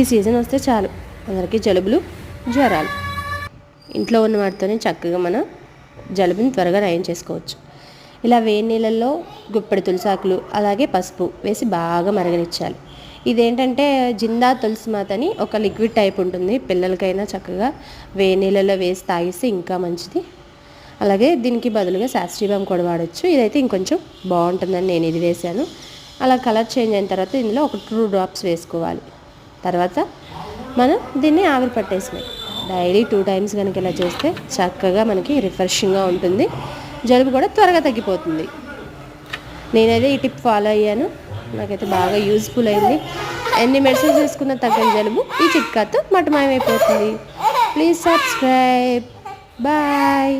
ఈ సీజన్ వస్తే చాలు. అందరికీ జలుబులు జ్వరాలు. ఇంట్లో ఉన్న వాటితోనే చక్కగా మనం జలుబుని త్వరగా నయం చేసుకోవచ్చు. ఇలా వేడి నీళ్ళల్లో గుప్పెడి తులసాకులు అలాగే పసుపు వేసి బాగా మరగనిచ్చాలి. ఇదేంటంటే జిందా తులసి మాత అని ఒక లిక్విడ్ టైప్ ఉంటుంది. పిల్లలకైనా చక్కగా వేడి నీళ్ళలో వేసి తాగిస్తే ఇంకా మంచిది. అలాగే దీనికి బదులుగా శాస్త్రీభం కూడా వాడచ్చు. ఇదైతే ఇంకొంచెం బాగుంటుందని నేను ఇది వేసాను అలా కలర్ చేంజ్ అయిన తర్వాత ఇందులో ఒక టూ డ్రాప్స్ వేసుకోవాలి. తర్వాత మనం దీన్ని ఆవిరి పట్టేసినాయి. డైలీ టూ టైమ్స్ కనుక ఇలా చేస్తే చక్కగా మనకి రిఫ్రెషింగ్గా ఉంటుంది. జలుబు కూడా త్వరగా తగ్గిపోతుంది. నేనైతే ఈ టిప్ ఫాలో అయ్యాను. నాకైతే బాగా యూజ్ఫుల్ అయింది. ఎన్ని మెడిసిన్స్ తీసుకున్న తగ్గని జలుబు ఈ చిట్కాతో మటమాయమైపోతుంది. Please subscribe bye